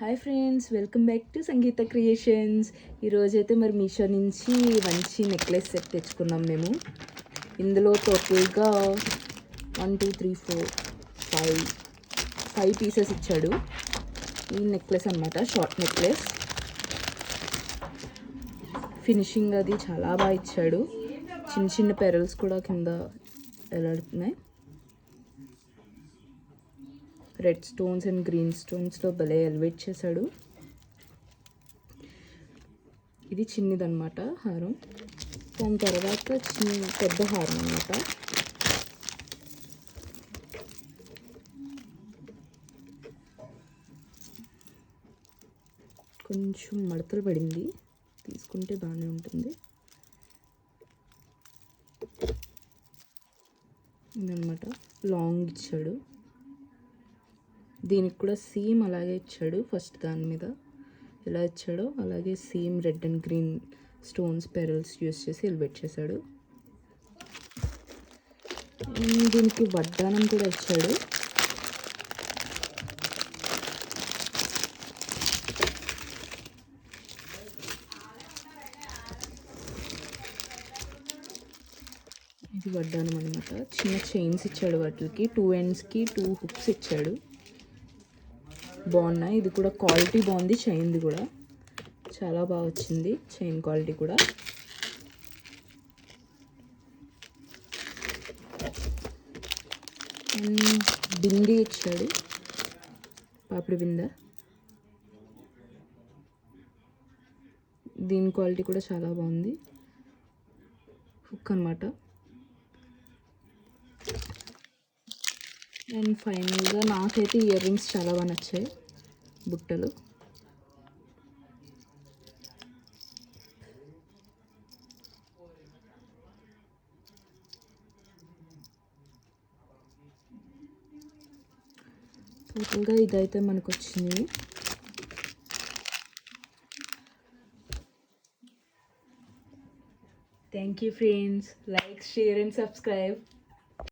Hi friends welcome back to Sangeetha creations. ఈరోజైతే మరి మీషో నుంచి మంచి నెక్లెస్ సెట్ తెచ్చుకున్నాం మేము. ఇందులో టోటల్గా one two three four five five pieces ఇచ్చాడు. ఈ నెక్లెస్ అనమాట షార్ట్ నెక్లెస్. ఫినిషింగ్ అది చాలా బాగా ఇచ్చాడు. చిన్న చిన్న పెరల్స్ కూడా కింద ఎలాడుతున్నాయి రెడ్ స్టోన్స్ అండ్ గ్రీన్ స్టోన్స్లో భలే ఎలివేట్ చేశాడు. ఇది చిన్నదనమాట హారం. దాని తర్వాత చిన్న పెద్ద హారం అనమాట కొంచెం మడతలు పడింది. తీసుకుంటే బాగానే ఉంటుంది. ఇదనమాట లాంగ్ ఇచ్చాడు. దీనికి కూడా సేమ్ అలాగే ఇచ్చాడు ఫస్ట్ దాని మీద. ఎలా ఇచ్చాడో అలాగే same red and green stones pearls use చేసి ఎలివేట్ చేశాడు. దీనికి వడ్డానం కూడా ఇచ్చాడు. ఇది వడ్డానం అనమాట చిన్న చైన్స్ ఇచ్చాడు వాటికి. టూ ఎండ్స్కి టూ హుక్స్ ఇచ్చాడు. బాగున్నాయి. ఇది కూడా క్వాలిటీ బాగుంది. చైన్ది కూడా. చాలా బాగా వచ్చింది. చైన్ క్వాలిటీ కూడా. బింది ఇచ్చాడు. పాపిడి బింద. దీని క్వాలిటీ కూడా చాలా బాగుంది. హుక్ అనమాట అండ్ ఫైనల్గా నాకైతే ఇయర్ రింగ్స్ చాలా బాగా నచ్చాయి. బుట్టలు. టోటల్గా ఇదైతే మనకు వచ్చింది thank you friends like share and subscribe